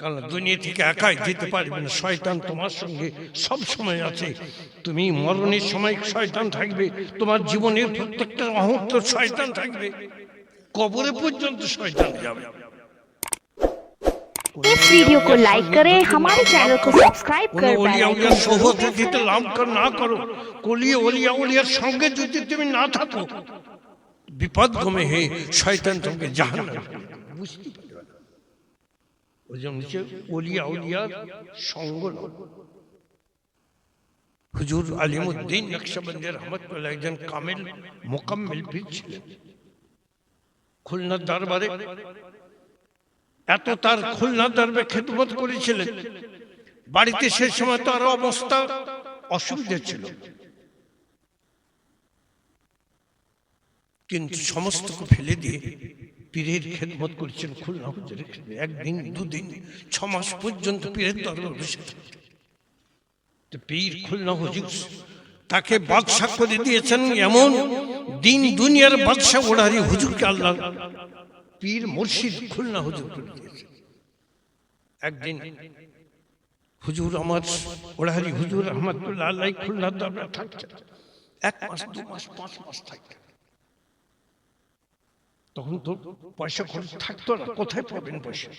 কারণ দুনিয়া থেকে একাই যেতে পারবে না শয়তান তোমার সঙ্গে সব সময় আছে তুমি মরণের সময় শয়তান থাকবে তোমার জীবনের প্রত্যেকটা মুহূর্ত শয়তান থাকবে কবরে পর্যন্ত শয়তান যাবে इस वीडियो को लाइक करें हमारे चैनल को सब्सक्राइब কোন कर অলিয়া बेल উলিয়ার आइकन সোহতে দিতে লাভ কর না করো কলিয়ে অলিয়া উলিয়ার সঙ্গে যদি তুমি না থাকো বিপদ গমে হে শয়তান তোমাকে জাহান বুঝতে পারবে না। হচ্ছে অলিয়া উলিয়ার সঙ্গ। হুজুর আলিমুদ্দিন নকশবন্দি রহমতুল্লাহ একজন কামিল মোকাম্মিল পীর ছিলেন। খুলনার দরবারে এত তার খুলনা দরবে খেদমত করেছিলেন। বাড়িতে সে সময় তার অবস্থা অসুবিধা ছিল। কিন্তু সমস্তকে ফেলে দিয়ে পীরের খেদমত করেছেন খুলনা হুজুরের খেদমত। একদিন দুদিন ছ মাস পর্যন্ত পীরের দরবার বসে তো পীর খুলনা হুজুর তাকে বাদশা করে দিয়েছেন এমন দিন দুনিয়ার বাদশা ওড়ারি হুজুরকে আল্লাহ পীর মুর্শিদ খুলনা হুজুর। করে দিয়েছেন। একদিন হুজুর আমার ওড়াহারি হুজুর রহমতুল্লাহ আল্লাহ খুলনা দরবার থাকছেন এক মাস দু মাস পাঁচ মাস থাকতেন। তখন তো পয়সা খরচ থাকতো না, কোথায় পাবেন পয়সা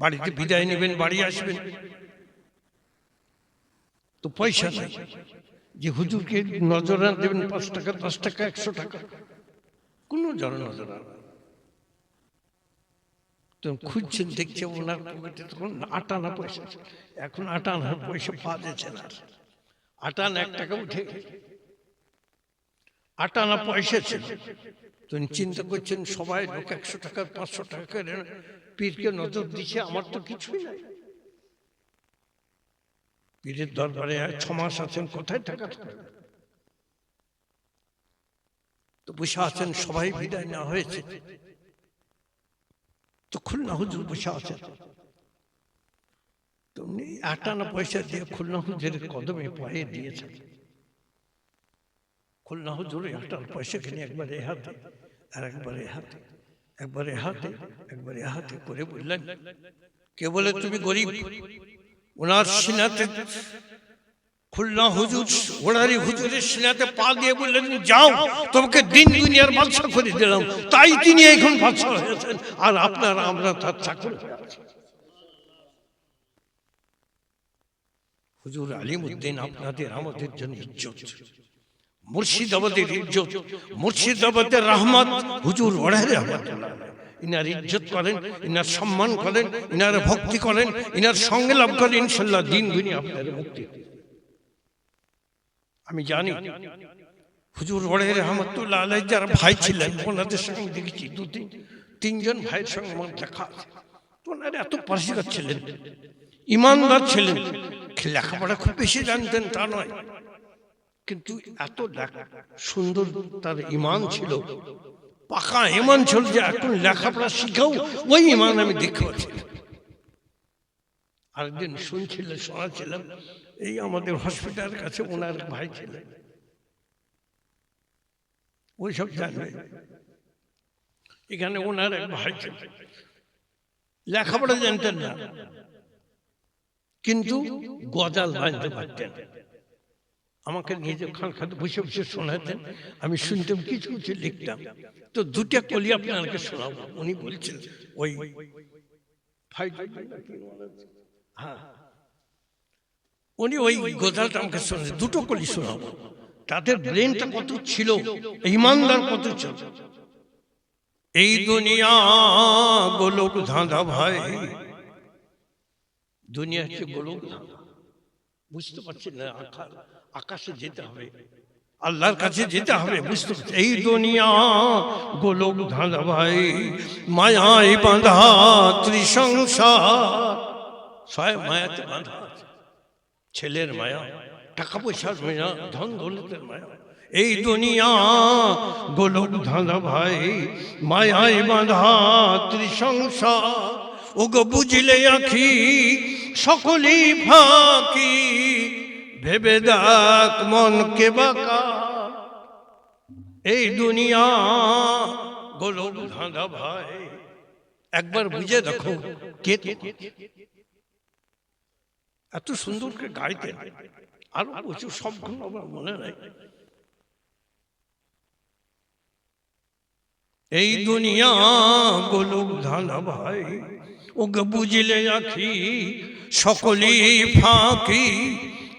বাড়িতে বিদায় নেবেন, বাড়ি আসবেন তো পয়সা নাই যে হুজুরকে নজরা দেবেন, পাঁচ টাকা, দশ টাকা, একশো টাকা, কোনো জন নজরা খুঁজছেন দেখছে ওনার পকেটে তখন আটানা পয়সা আছে। এখন আটানা পয়সা পাওয়া যাচ্ছে না আর। আটানা এক টাকা উঠে গেছে। আটানা পয়সা ছিল। তো উনি চিন্তা করছেন সবাই লোক একশো টাকা পাঁচশো টাকা পীরকে নজর দিছে আমার তো কিছুই নাই। পীরের দরবারে ছ মাস আছেন কোথায় টাকা তো বসে আছেন সবাই বিদায় নেওয়া হয়েছে। তো খুলনা হুজুর বসে আছেন। তো উনি আটানা পয়সা দিয়ে খুলনা হুজুরের কদমে পায়ে দিয়েছেন। খুলনা হুজুর আটানা পয়সা কিনে একবার এ হাতে আর একবার এ হাতে একবার এ হাতে একবার এ হাতে করে বললেন কে বলে তুমি গরিব? ওনার সিনাতে খুলনা হুজুর ওনারই হুজুরের সিনাতে পা দিয়ে বললেন যাও তোমাকে দিন দুনিয়ার বাদশা করে দিলাম। তাই তিনি এখন বাদশা হয়েছেন আর আপনারা আমরা তার চাকর হয়ে আছি হুজুর আলিমুদ্দিন আপনাদের আমাদের জন্য ইজ্জত। মুর্শিদাবাদের ইজ্জত মুর্শিদাবাদের রহমত। হুজুর ওড়াই রহমতুল্লাহ ইনার ইজ্জত করেন ইনার সম্মান করেন ইনার ভক্তি করেন ইনার সঙ্গে লাভ করেন ইনশাল্লাহ দিন দুনিয়া আপনাদের মুক্তি। আমি জানি হুজুর ওড়াই রহমতুল্লাহ আলাই যারা ভাই ছিলেন ওনাদের সঙ্গে দেখেছি দু তিন তিনজন ভাইয়ের সঙ্গে আমার দেখা ওনারা এত পরিষ্কার ছিলেন ইমানদার ছিলেন লেখাপড়া খুব বেশি জানতেন তা নয়। কিন্তু এত সুন্দর তার ইমান ছিল। পাকা ইমান ছিল যে এখন লেখাপড়া শিখাও ওই ইমান আমি দেখতে পাচ্ছি। আরেকদিন শুনছিলেন শোনাছিলাম এই আমাদের হসপিটালের কাছে ওনার ভাই ছিলেন। ওই সব জানবে এখানে ওনার এক ভাই ছিলেন। লেখাপড়া জানতেন না। কিন্তু গজাল বাঁধতে পারতেন। আমাকে নিজে খান খাতে বসে বসে শোনাতেন। আমি শুনতাম কিছু কিছু লিখতাম। তো দুটা কলি আপনাকে শোনাবো। উনি বলছেন ওই হ্যাঁ। উনি ওই গজালটা আমাকে শোনান দুটো কলি শোনাবো। তাদের ব্রেনটা কত ছিল ইমানদার কত ছিল। এই দুনিয়া গোলক ধাঁধা ভাই। দুনিয়া হচ্ছে গোলক ধাঁধা? বুঝতে পারছি না আকাশ আকাশে যেতে হবে। আল্লাহর কাছে যেতে হবে। বুঝতে এই দুনিয়া গোলক ধাঁধা ভাই মায়ায় বাঁধা ত্রিসংসার। ছয় মায়াতে বাঁধা। ছেলের মায়া টাকা পয়সার মায়া ধন দৌলতের মায়া। এই দুনিয়া গোলক ধাঁধা ভাই মায়ায় বাঁধা ত্রিসংসার। ওগো বুঝলে আখি সকলই ফাঁকি। ভেবে দেখ মনকে বাঁকা। এই দুনিয়া গোলক ধাঁধা ভাই। একবার বুঝে দেখো কে এত সুন্দর করে গাইতেন আরও প্রচুর সবগুলো আমার মনে নাই। এই দুনিয়া গোলক ধানা ভাই ওকে বুঝলে আখি সকলেই ফাঁকি।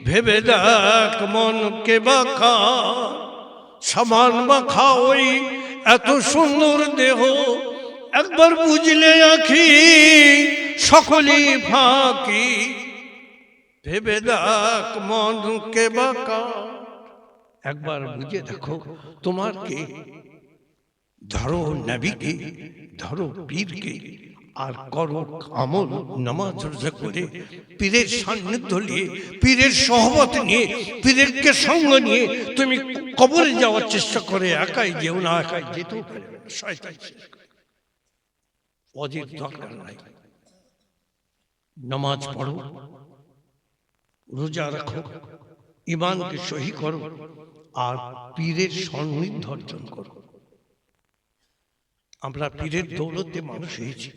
ভেবে দেখ মনকে বাঁকা। সামান মাখা ওই এত সুন্দর দেহ। একবার বুঝলে আখি সকলেই ফাঁকি। ভেবে দেখ মনকে বাঁকা। একবার বুঝে দেখো তোমার কে। ধরো নবীকে, ধরো পীরকে আর করো আমল, নামাজ রোজা করে পীরের সান্নিধ্য নিয়ে, পীরের সহবত নিয়ে, পীরেরকে সঙ্গ নিয়ে তুমি কবরে যাওয়ার চেষ্টা করে, একাই যেও না, একাই যেতেও পারবে। অজির দরকার নাই। নামাজ পড়ো, রোজা রাখো ইমানকে সহি করো, আর পীরের সান্নিধ্য অর্জন করো। আমরা পীরের দৌলতে মানুষ হয়েছি।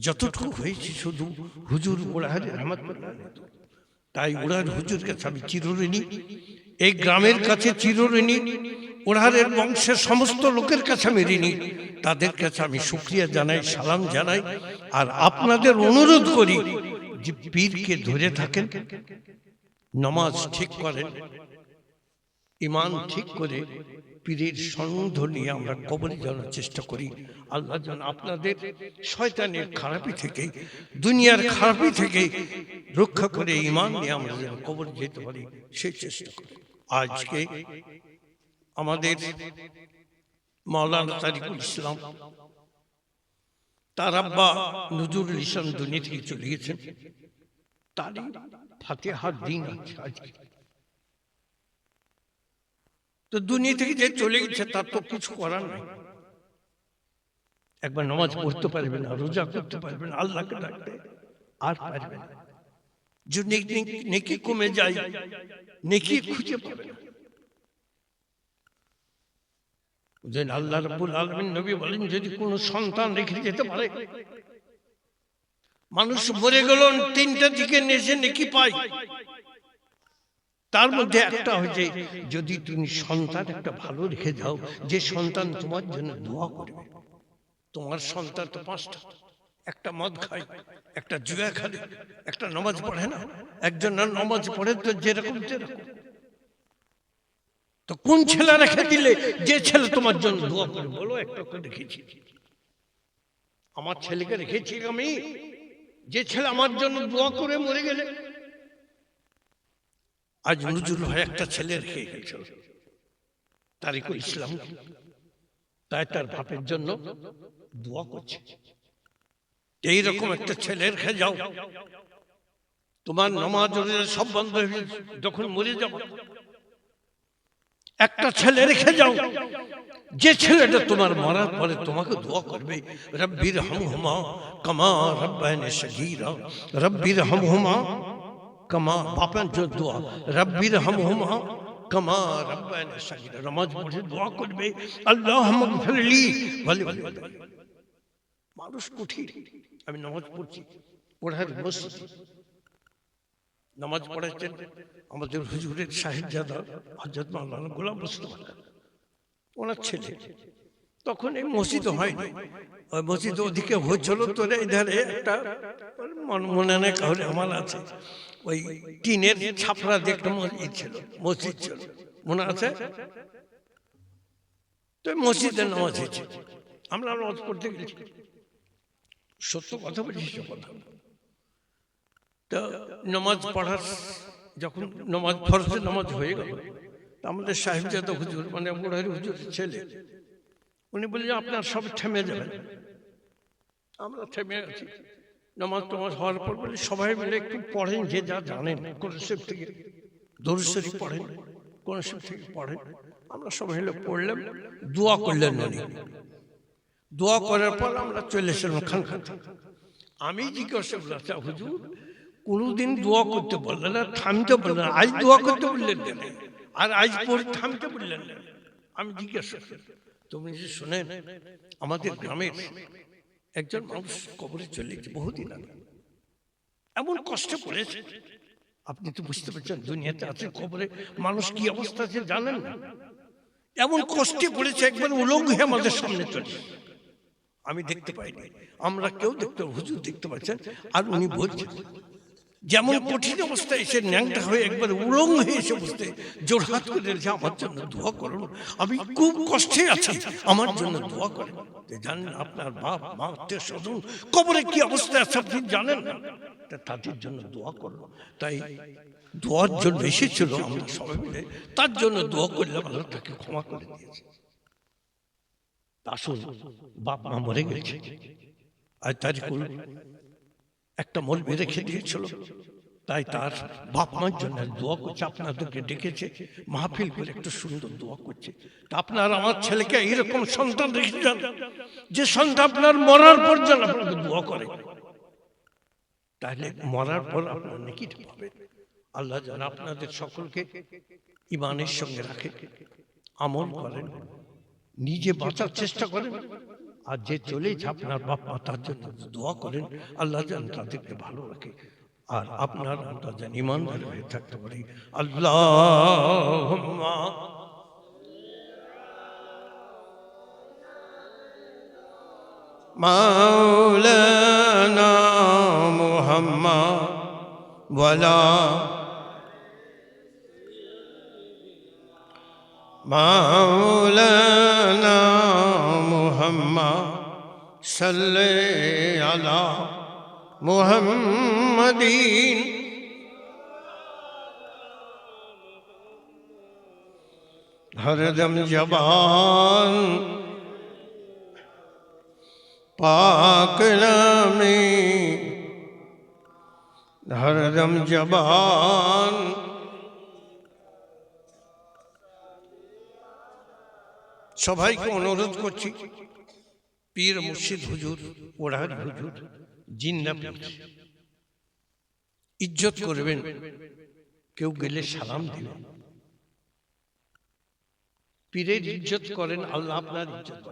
যতটুকু হয়েছি শুধু হুজুর ওড়াহার রহমতুল্লাহ তাই ওড়ার হুজুর কাছে আমি চিরঋণী। এই গ্রামের কাছে চিরঋণী। ওড়াহারের বংশের সমস্ত লোকের কাছে আমি ঋণী। তাদের কাছে আমি শুক্রিয়া জানাই সালাম জানাই। আর আপনাদের অনুরোধ করি যে পীরকে ধরে থাকেন নমাজ ঠিক করেন। ইমান ঠিক করে পীরের সন্দেহ নিয়ে আমরা কবরে যাওয়ার চেষ্টা করি। আল্লাহ যেন আপনাদের শয়তানের খারাপি থেকে দুনিয়ার খারাপি থেকে রক্ষা করে ইমান নিয়ে আমরা যেন কবর যেতে পারি সেই চেষ্টা করি। আজকে আমাদের মাওলানা তারিকুল ইসলাম তার আব্বা নজরুল ইসলাম দুনিয়া থেকে চলে গেছেন তারই ফাতেহার দিন আছে আজকে। তো দুনিয়া থেকে যে চলে গেছে তার তো কিছু করার নাই। একবার নামাজ পড়তে পারবে না রোজা করতে পারবে না আল্লাহকে ডাকতে আর পারবে না। যে নেকি- কমে যায় নেকি খুঁজে পাবে না। যে আল্লাহ রাব্বুল আলামিন নবী বলেন যদি কোনো সন্তান রেখে যেতে পারে মানুষ মরে গেল তিনটা দিকে নেশে নেকি পায়। তার মধ্যে একটা হচ্ছে যদি তুমি সন্তান একটা ভালো রেখে যাও যে সন্তান তোমার জন্য দোয়া করবে। তোমার সন্তান তো পাঁচটা একটা মদ খায় একটা জুয়া খেলে একটা নামাজ পড়ে না একজন না নামাজ পড়ে তো যেরকম। যেরকম তো কোন ছেলে রেখে দিলে যে ছেলে তোমার জন্য দোয়া করে বলো একটা করে রেখেছি আমার ছেলেকে রেখেছি আমি যে ছেলে আমার জন্য দোয়া করে মরে গেলে। আজ নজরুল ভাই একটা ছেলে রেখে গেছে। তারিকুল ইসলাম। তাই তার বাপের জন্য দোয়া করছে। এইরকম একটা ছেলে রেখে যাও। তোমার নমাজ সব বন্ধ হয়ে যখন মরে যাও। একটা ছেলে রেখে যাও। যে ছেলেটা তোমার মরার পরে তোমাকে দোয়া করবে, রব্বির হামহুমা কামা রব্বায়নে সগীরা রব্বির হামহুমা কামা বাপের যে দোয়া রব্বির হামহুমা কামা রব্বায়নে সগীরা নামাজ পড়ে দোয়া করবে আল্লাহ মাগফিরলি বলে। মানুষ কুঠির আমি নামাজ পড়ছি পড়ার মসজিদ নামাজ পড়াচ্ছেন আমাদের হুজুরের সাহিবজাদা হজরত মাওলানা গোলাম মুস্তফা ওনার ছেলে তখন এই মসজিদ হয়নি ওই মসজিদ ওদিকে হচ্ছিল তো এধারে একটা মন- নেই কাহলে আমার আছে ওই টিনের ছাপড়া দেখতে মসজিদ ছিল মসজিদ ছিল। মনে আছে? তো মসজিদে নামাজ হয়েছে। আমরা নামাজ পড়তে গেছি। সত্য কথা বলছি সে কথা তো নামাজ পড়ার যখন নামাজ, ফরজের নামাজ হয়ে গেল, তা আমাদের সাহেবজাদা হুজুর মানে বুড়ারি হুজুরের ছেলে, উনি বললেন, আপনার সব থেমে যাবেন আমরা থেমে আছি। নামাজ টামাজ হওয়ার পর বলে সবাই মিলে একটু পড়েন যে যা জানেন কোন শিব থেকে দরুশরী পড়েন কোন শিব থেকে পড়েন। আমরা সবাই মিলে পড়লাম দোয়া করলেন উনি। দোয়া করার পর আমরা চলে এসেলাম খান খান আমি জিজ্ঞাসা করলাম "আচ্ছা, হুজুর কোনোদিন দোয়া করতে বললেন না থামতে বললেন না। আজ দোয়া করতে বললেন কেন? আর আজ পরে থামতে বললেন না? আমি জিজ্ঞাসা তুমি যে শোনেন আমাদের গ্রামের একজন মানুষ কবরে চলে গেছে, বহুদিন আগে। এমন কষ্ট করেছে আপনি তো বুঝতে পারছেন, দুনিয়াতে আছে কবরে, মানুষ কি অবস্থা আছে জানেন না। এমন কষ্টে পড়েছে একবার উলঙ্গ হয়ে আমাদের সামনে চলে আমি দেখতে পাইনি। আমরা কেউ দেখতে, হুজুর দেখতে পাচ্ছেন, আর উনি বলছেন যেমন কঠিন অবস্থায় এসে ন্যাংটা হয়ে একবার উলঙ্গ হয়ে এসে বসতে জোর হাত করে যে আমার জন্য দোয়া করুন আমি খুব কষ্টে আছি, আমার জন্য দোয়া করেন জানেন আপনার বাপ, মা, আত্মীয় স্বজন কবরে কি অবস্থায় আছে আপনি জানেন না? তাদের জন্য দোয়া করল তাই দোয়ার জন্য এসেছিল আমরা সবাই মিলে। তার জন্য দোয়া করলাম আল্লাহ তাকে ক্ষমা করে দিয়েছে। আসুন, বাপ মা মরে গেছে। আর তার একটা মলবি রেখে দিয়েছিল। তাই তার বাপ মার জন্য দোয়া করছে আপনাদেরকে ডেকেছে, মাহফিল করে একটু সুন্দর দোয়া করছে। তা আপনার আমার ছেলেকে এইরকম সন্তান রেখে যান, যে সন্তান আপনার মরার পর যেন আপনাকে দোয়া করে। তাহলে মরার পর আপনার পাবেন। আল্লাহ যেন আপনাদের সকলকে ইমানের সঙ্গে রাখে, আমল করেন, নিজে বাঁচার চেষ্টা করেন আর যে চলেছে আপনার বাপ মা তার জন্য দোয়া করেন আল্লাহ যেন তাদেরকে ভালো রাখে আর আপনার আমরা যেন ইমানদার হয়ে থাকতে পারি আল্লাহ مولانا محمد ولا مولانا محمد صلی علی محمدین ہر دم جبان پاک نامی ہر دم جبان সবাইকে অনুরোধ করছি পীর মুর্শিদ হুজুর, ওড়ার হুজুর ইজ্জত করবেন, কেউ গেলে সালাম দিবেন। পীরের ইজ্জত করেন, আল্লাহ আপনার ইজ্জত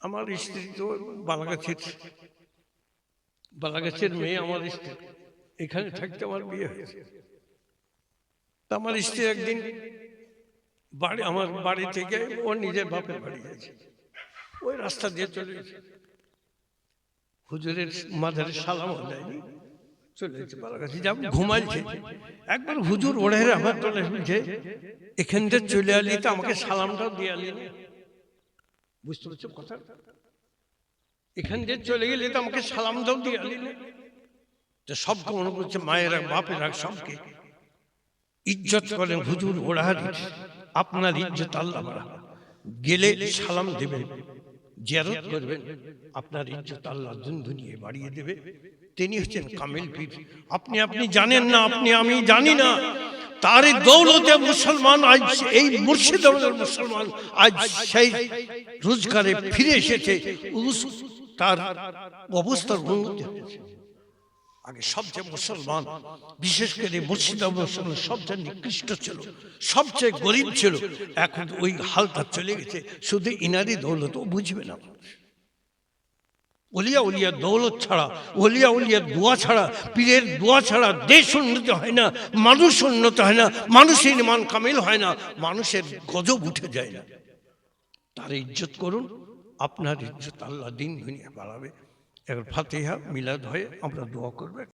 আমার স্ত্রী তো বালাগাছের বালাগাছের মেয়ে আমার স্ত্রী। এখানে থাকতে আমার বিয়ে হয়েছে। আমার স্ত্রী একদিন বাড়ি, আমার বাড়ি থেকে ও নিজের বাপের বাড়ি গেছে। ওই রাস্তা দিয়ে চলে গেছে। হুজুরের মাথার সালাম দেয়নি, চলে গেছে বালাগাছি যাব ঘুমাইছে। একবার হুজুর ওড়ে আমার চলে এসেছে এখান থেকে চলে আলি তো আমাকে সালামটাও দিয়ে আলি বুঝতে পারছ কথা? এখান দিয়ে চলে গেলে তো আমাকে সালাম দাও দিয়ে আলি তো সবকে মনে করছে মায়েরা বাপেরা সবকে। ইজ্জত করেন হুজুর ওড়াহারি আপনার ইজ্জত আল্লাহ। গেলে সালাম দেবেন জিয়ারত করবেন আপনার ইজ্জত আল্লাহ দুন দুনিয়ে বাড়িয়ে দেবে। তিনি হচ্ছেন কামিল পীর। আপনি আপনি জানেন না আপনি আমি জানি না। তার এই দৌলতে মুসলমান আজ এই মুর্শিদাবাদের মুসলমান আজ সেই রোজগারে ফিরে এসেছে। তার অবস্থার উন্নতি হয়েছে আগে সবচেয়ে মুসলমান বিশেষ করে মুর্শিদাবাদ মুসলমান সবচেয়ে নিকৃষ্ট ছিল সবচেয়ে গরিব ছিল এখন ওই হালটা চলে গেছে শুধু ইনারি দৌলত ও বুঝবে না ওলিয়া উলিয়া দৌলত ছাড়া ওলিয়া উলিয়া দোয়া ছাড়া পীরের দোয়া ছাড়া দেশ উন্নত হয় না মানুষ উন্নত হয় না মানুষের ইমান কামিল হয় না মানুষের গজব উঠে যায় না। তার ইজ্জত করুন আপনার ইজ্জত আল্লাহ দিন দুনিয়া বাড়াবে। এবার ফাতিহা মিলাদ হয়ে আমরা দোয়া করব